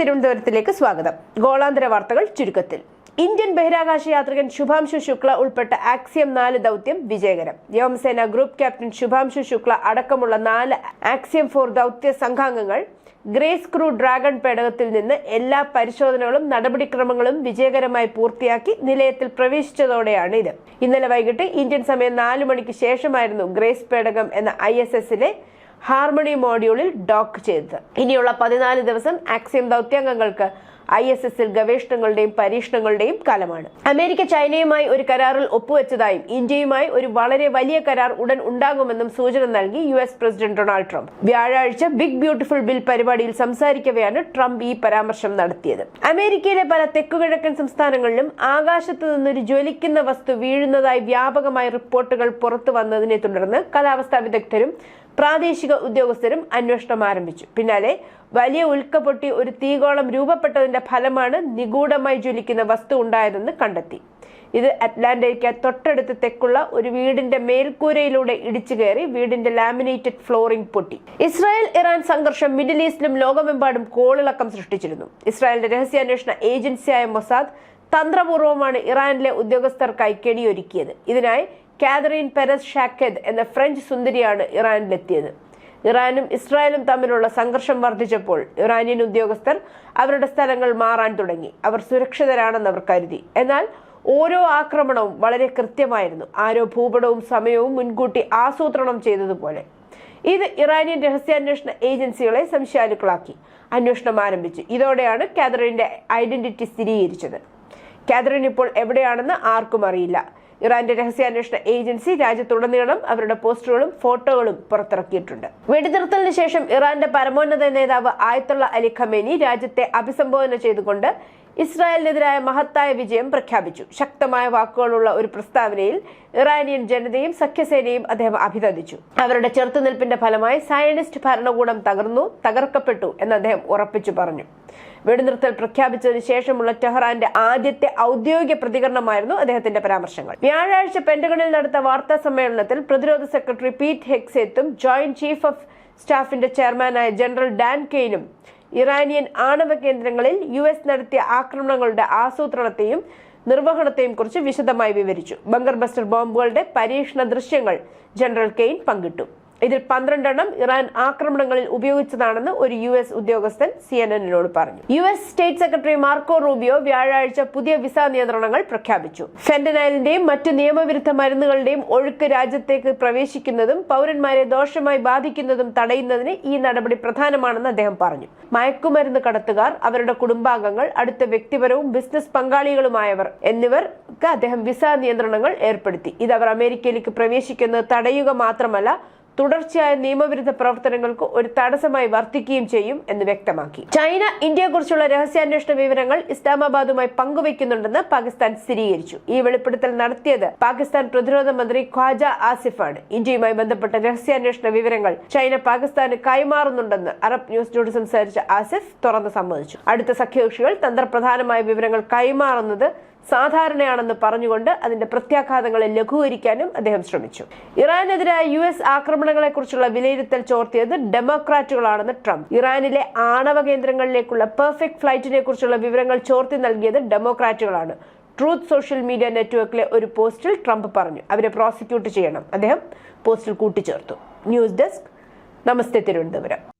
തിരുവനന്തപുരത്തിലേക്ക് സ്വാഗതം. ഗോളാന്തര വാർത്തകൾ ചുരുക്കത്തിൽ. ഇന്ത്യൻ ബഹിരാകാശ യാത്രികൻ ശുഭാംശു ശുക്ല ഉൾപ്പെട്ട ആക്സിയം നാല് ദൗത്യം വിജയകരം. വ്യോമസേന ഗ്രൂപ്പ് ക്യാപ്റ്റൻ ശുഭാംശു ശുക്ല അടക്കമുള്ള നാല് ആക്സിയം ഫോർ ദൗത്യ സംഘാംഗങ്ങൾ ഗ്രേസ് ക്രൂ ഡ്രാഗൺ പേടകത്തിൽ നിന്ന് എല്ലാ പരിശോധനകളും നടപടിക്രമങ്ങളും വിജയകരമായി പൂർത്തിയാക്കി നിലയത്തിൽ പ്രവേശിച്ചതോടെയാണ് ഇത്. ഇന്നലെ വൈകിട്ട് ഇന്ത്യൻ സമയം നാലു മണിക്ക് ശേഷമായിരുന്നു ഗ്രേസ് പേടകം എന്ന ഐ എസ് എസിലെ ഹാർമണി മോഡ്യൂളിൽ ഡോക്ക് ചെയ്തത്. ഇനിയുള്ള പതിനാല് ദിവസം ആക്സിയം ദൗത്യാംഗങ്ങൾക്ക് ഐ എസ് എസിൽ ഗവേഷണങ്ങളുടെയും പരീക്ഷണങ്ങളുടെയും കാലമാണ്. അമേരിക്ക ചൈനയുമായി ഒരു കരാറിൽ ഒപ്പുവെച്ചതായും ഇന്ത്യയുമായി ഒരു വളരെ വലിയ കരാർ ഉടൻ ഉണ്ടാകുമെന്നും സൂചന നൽകി U S president Donald Trump. വ്യാഴാഴ്ച ബിഗ് ബ്യൂട്ടിഫുൾ ബിൽ പരിപാടിയിൽ സംസാരിക്കവെയാണ് ട്രംപ് ഈ പരാമർശം നടത്തിയത്. അമേരിക്കയിലെ പല തെക്കുകിഴക്കൻ സംസ്ഥാനങ്ങളിലും ആകാശത്ത് നിന്നൊരു ജ്വലിക്കുന്ന വസ്തു വീഴുന്നതായി വ്യാപകമായ റിപ്പോർട്ടുകൾ പുറത്തു വന്നതിനെ തുടർന്ന് കാലാവസ്ഥാ വിദഗ്ധരും പ്രാദേശിക ഉദ്യോഗസ്ഥരും അന്വേഷണം ആരംഭിച്ചു. പിന്നാലെ വലിയ ഉൽക്ക പൊട്ടി ഒരു തീകോളം രൂപപ്പെട്ടതിന്റെ ഫലമാണ് നിഗൂഢമായി ജ്വലിക്കുന്ന വസ്തു ഉണ്ടായതെന്ന് കണ്ടെത്തി. ഇത് അറ്റ്ലാന്റയ്ക്ക് തൊട്ടടുത്ത് തെക്കുള്ള ഒരു വീടിന്റെ മേൽക്കൂരയിലൂടെ ഇടിച്ചു കയറി വീടിന്റെ ലാമിനേറ്റഡ് ഫ്ലോറിംഗ് പൊട്ടി. ഇസ്രായേൽ ഇറാൻ സംഘർഷം മിഡിൽ ഈസ്റ്റിലും ലോകമെമ്പാടും കോളിളക്കം സൃഷ്ടിച്ചിരുന്നു. ഇസ്രായേലിന്റെ രഹസ്യാന്വേഷണ ഏജൻസിയായ മൊസാദ് തന്ത്രപൂർവമാണ് ഇറാനിലെ ഉദ്യോഗസ്ഥർക്കായി കെണിയൊരുക്കിയത്. ഇതിനായി കാതറീൻ പെരസ് ഷാക്കെദ് എന്ന ഫ്രഞ്ച് സുന്ദരിയാണ് ഇറാനിലെത്തിയത്. ഇറാനും ഇസ്രായേലും തമ്മിലുള്ള സംഘർഷം വർദ്ധിച്ചപ്പോൾ ഇറാനിയൻ ഉദ്യോഗസ്ഥർ അവരുടെ സ്ഥലങ്ങൾ മാറാൻ തുടങ്ങി. അവർ സുരക്ഷിതരാണെന്ന് അവർ കരുതി. എന്നാൽ ഓരോ ആക്രമണവും വളരെ കൃത്യമായിരുന്നു. ആരോ ഭൂപടവും സമയവും മുൻകൂട്ടി ആസൂത്രണം ചെയ്തതുപോലെ. ഇത് ഇറാനിയൻ രഹസ്യാന്വേഷണ ഏജൻസികളെ സംശയാലുക്കളാക്കി. അന്വേഷണം ആരംഭിച്ചു. ഇതോടെയാണ് കാതറിന്റെ ഐഡന്റിറ്റി സ്ഥിരീകരിച്ചത്. കാതറിൻ ഇപ്പോൾ എവിടെയാണെന്ന് ആർക്കും അറിയില്ല. ഇറാന്റെ രഹസ്യാന്വേഷണ ഏജൻസി രാജ്യത്തുടനീളം അവരുടെ പോസ്റ്ററുകളും ഫോട്ടോകളും പുറത്തിറക്കിയിട്ടുണ്ട്. വെടിനിർത്തലിന് ശേഷം ഇറാന്റെ പരമോന്നത നേതാവ് ആയത്തുള്ള അലി ഖമേനി രാജ്യത്തെ അഭിസംബോധന ചെയ്തുകൊണ്ട് ഇസ്രായേലിനെതിരായ മഹത്തായ വിജയം പ്രഖ്യാപിച്ചു. ശക്തമായ വാക്കുകളുള്ള ഒരു പ്രസ്താവനയിൽ ഇറാനിയൻ ജനതയും സഖ്യസേനയും അദ്ദേഹം അഭിനന്ദിച്ചു. അവരുടെ ചെറുത്തുനിൽപ്പിന്റെ ഫലമായി സയനിസ്റ്റ് ഭരണകൂടം തകർന്നു തകർക്കപ്പെട്ടു എന്ന് അദ്ദേഹം ഉറപ്പിച്ചു പറഞ്ഞു. വെടിനിർത്തൽ പ്രഖ്യാപിച്ചതിന് ശേഷമുള്ള ടെഹ്റാന്റെ ആദ്യത്തെ ഔദ്യോഗിക പ്രതികരണമായിരുന്നു അദ്ദേഹത്തിന്റെ പരാമർശങ്ങൾ. വ്യാഴാഴ്ച പെന്റഗണിൽ നടത്ത വാർത്താ സമ്മേളനത്തിൽ പ്രതിരോധ സെക്രട്ടറി പീറ്റ് ഹെക്സേത്തും ജോയിന്റ് ചീഫ് ഓഫ് സ്റ്റാഫിന്റെ ചെയർമാനായ ജനറൽ ഡാൻ കെയ്നും ഇറാനിയൻ ആണവ കേന്ദ്രങ്ങളിൽ യു എസ് നടത്തിയ ആക്രമണങ്ങളുടെ ആസൂത്രണത്തെയും നിർവഹണത്തെയും കുറിച്ച് വിശദമായി വിവരിച്ചു. ബങ്കർ ബസ്റ്റർ ബോംബുകളുടെ പരീക്ഷണ ദൃശ്യങ്ങൾ ജനറൽ കെയ്ൻ പങ്കിട്ടു. ഇതിൽ പന്ത്രണ്ടെണ്ണം ഇറാൻ ആക്രമണങ്ങളിൽ ഉപയോഗിച്ചതാണെന്ന് ഒരു യു എസ് ഉദ്യോഗസ്ഥൻ സി എൻ എന്നിനോട് പറഞ്ഞു. U S state secretary Marco Rubio വ്യാഴാഴ്ച പുതിയ വിസ നിയന്ത്രണങ്ങൾ പ്രഖ്യാപിച്ചു. ഫെന്റനൈലിന്റെയും മറ്റ് നിയമവിരുദ്ധ മരുന്നുകളുടെയും ഒഴുക്ക് രാജ്യത്തേക്ക് പ്രവേശിക്കുന്നതും പൗരന്മാരെ ദോഷമായി ബാധിക്കുന്നതും തടയുന്നതിന് ഈ നടപടി പ്രധാനമാണെന്ന് അദ്ദേഹം പറഞ്ഞു. മയക്കുമരുന്ന് കടത്തുകാർ അവരുടെ കുടുംബാംഗങ്ങൾ അടുത്ത വ്യക്തിപരവും ബിസിനസ് പങ്കാളികളുമായവർ എന്നിവർക്ക് അദ്ദേഹം വിസ നിയന്ത്രണങ്ങൾ ഏർപ്പെടുത്തി. ഇത് അവർ അമേരിക്കയിലേക്ക് പ്രവേശിക്കുന്നത് തടയുക മാത്രമല്ല തുടർച്ചയായ നിയമവിരുദ്ധ പ്രവർത്തനങ്ങൾക്ക് ഒരു തടസ്സമായി വർത്തിക്കുകയും ചെയ്യും എന്ന് വ്യക്തമാക്കി. ചൈന ഇന്ത്യയെക്കുറിച്ചുള്ള രഹസ്യാന്വേഷണ വിവരങ്ങൾ ഇസ്ലാമാബാദുമായി പങ്കുവയ്ക്കുന്നുണ്ടെന്ന് പാകിസ്ഥാൻ സ്ഥിരീകരിച്ചു. ഈ വെളിപ്പെടുത്തൽ നടത്തിയത് പാകിസ്ഥാൻ പ്രതിരോധ മന്ത്രി ഖ്വാജ ആസിഫാണ്. ഇന്ത്യയുമായി ബന്ധപ്പെട്ട രഹസ്യാന്വേഷണ വിവരങ്ങൾ ചൈന പാകിസ്ഥാന് കൈമാറുന്നുണ്ടെന്ന് അറബ് ന്യൂസിനോട് സംസാരിച്ച ആസിഫ് തുറന്നു സമ്മതിച്ചു. അടുത്ത സഖ്യകക്ഷികൾ തന്ത്രപ്രധാനമായ വിവരങ്ങൾ കൈമാറുന്നത് സാധാരണയാണെന്ന് പറഞ്ഞുകൊണ്ട് അതിന്റെ പ്രത്യാഘാതങ്ങളെ ലഘൂകരിക്കാനും അദ്ദേഹം ശ്രമിച്ചു. ഇറാനെതിരായ യു എസ് ആക്രമണങ്ങളെക്കുറിച്ചുള്ള വിലയിരുത്തൽ ചോർത്തിയത് ഡെമോക്രാറ്റുകളാണെന്ന് ട്രംപ്. ഇറാനിലെ ആണവ കേന്ദ്രങ്ങളിലേക്കുള്ള പെർഫെക്റ്റ് ഫ്ലൈറ്റിനെ കുറിച്ചുള്ള വിവരങ്ങൾ ചോർത്തി നൽകിയത് ഡെമോക്രാറ്റുകളാണ്. ട്രൂത്ത് സോഷ്യൽ മീഡിയ നെറ്റ്വർക്കിലെ ഒരു പോസ്റ്റിൽ ട്രംപ് പറഞ്ഞു. അവരെ പ്രോസിക്യൂട്ട് ചെയ്യണം. അദ്ദേഹം പോസ്റ്റിൽ കൂട്ടിച്ചേർത്തു. News desk. നമസ്തേ തിരുവനന്തപുരം.